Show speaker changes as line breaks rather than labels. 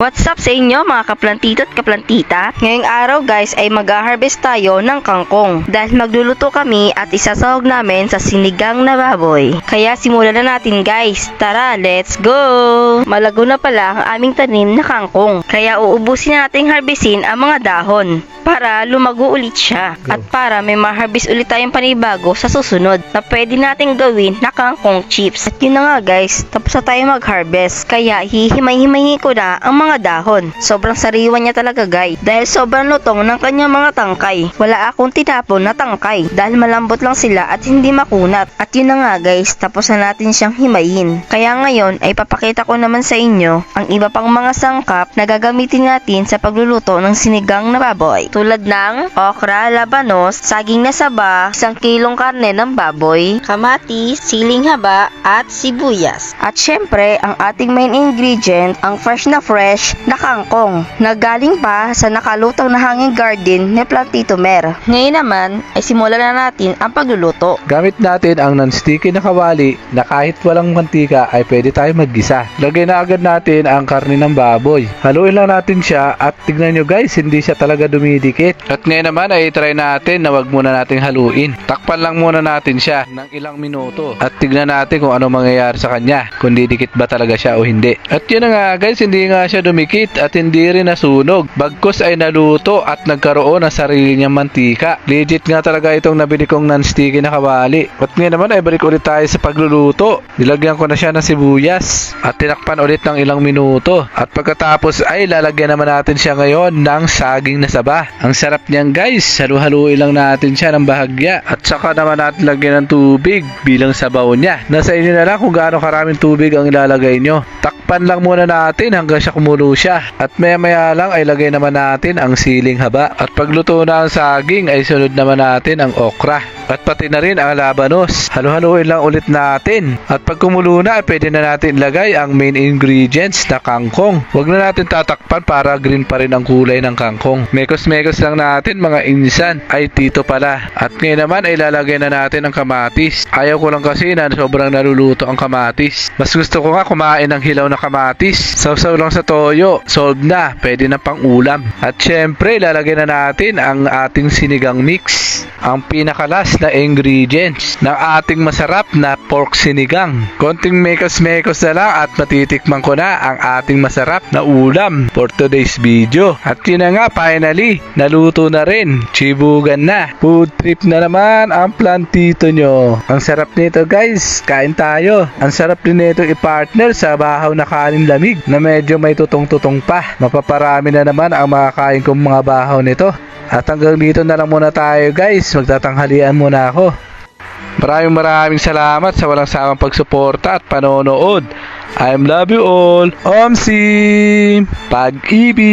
What's up sa inyo mga kaplantito at kaplantita? Ngayong araw guys ay mag-harvest tayo ng kangkong dahil magluluto kami at isasahog namin sa sinigang na baboy. Kaya simulan na natin guys. Tara, let's go! Malago na pala ang aming tanim na kangkong. Kaya uubusin nating harvestin ang mga dahon para lumago ulit siya at para may ma-harvest ulit tayong panibago sa susunod na pwede nating gawin na kangkong chips. At yun na nga guys, tapos na tayo mag-harvest kaya hihimay-himayin ko na ang mga dahon. Sobrang sariwa niya talaga guys dahil sobrang lutong ng kanyang mga tangkay. Wala akong tinapon na tangkay dahil malambot lang sila at hindi makunat. At yun na nga guys, tapos na natin siyang himayin. Kaya ngayon ay papakita ko naman sa inyo ang iba pang mga sangkap na gagamitin natin sa pagluluto ng sinigang na baboy. Tulad ng okra, labanos, saging na saba, isang kilong karne ng baboy, kamatis, siling haba, at sibuyas. At syempre, ang ating main ingredient, ang fresh na fresh na kangkong, na galing pa sa nakalutang na hanging garden ni Plantito Mer. Ngayon naman, ay simulan na natin ang pagluluto.
Gamit natin ang non-sticky na kawali na kahit walang mantika ay pwede tayo maggisa. Lagay na agad natin ang karne ng baboy. Haluin lang natin siya at tignan nyo guys, hindi siya talaga dumidikit. At ngayon naman ay try natin na wag muna nating haluin. Takpan lang muna natin siya ng ilang minuto at tignan natin kung ano mangyayari sa kanya. Kung didikit ba talaga siya o hindi. At yun na nga guys, hindi nga siya dumikit at hindi rin nasunog. Bagkus ay naluto at nagkaroon ng sarili niyang mantika. Legit nga talaga itong nabili kong non-sticky na kawali. At ngayon naman ay balik ulit tayo sa pagluluto. Nilagyan ko na siya ng sibuyas at tinakpan ulit ng ilang minuto. At pagkatapos ay lalagyan naman natin siya ngayon ng saging na saba. Ang sarap niyan guys. Halu-haluin lang natin siya ng bahagya. At saka naman natin lagyan ng tubig bilang sabaw niya. Nasa inyo na lang kung gaano karaming tubig ang ilalagay nyo. Takpan lang muna natin hanggang siya kumulo siya. At maya maya lang ay lagay naman natin ang siling haba. At pagluto na ang saging ay sunod naman natin ang okra. At pati na rin ang labanos. Halu-haluin lang ulit natin. At pag kumulo na, pwede na natin ilagay ang main ingredients na kangkong. Huwag na natin tatakpan para green pa rin ang kulay ng kangkong. Mekos-mekos lang natin mga insan. Ay tito pala. At ngayon naman ay lalagay na natin ang kamatis. Ayaw ko lang kasi na sobrang naluluto ang kamatis. Mas gusto ko nga kumain ng hilaw na kamatis. Sausaw lang sa toyo. Solve na. Pwede na pang ulam. At syempre, lalagay na natin ang ating sinigang mix ang pinakalas na ingredients ng ating masarap na pork sinigang. Konting mekos-mekos na lang at matitikman ko na ang ating masarap na ulam for today's video. At yun na nga, finally, naluto na rin. Chibugan na. Food trip na naman ang plantito nyo. Ang sarap nito guys. Kain tayo. Ang sarap din nito i-partner sa bahaw na kanin lamig na medyo may tutong-tutong pa. Mapaparami na naman ang makakain kong mga bahaw nito. At hanggang dito na lang muna tayo guys. Magtatanghalian muna ako. Maraming maraming salamat sa walang sawang pagsuporta at panonood. I love you all. Omsim! Pag-ibig!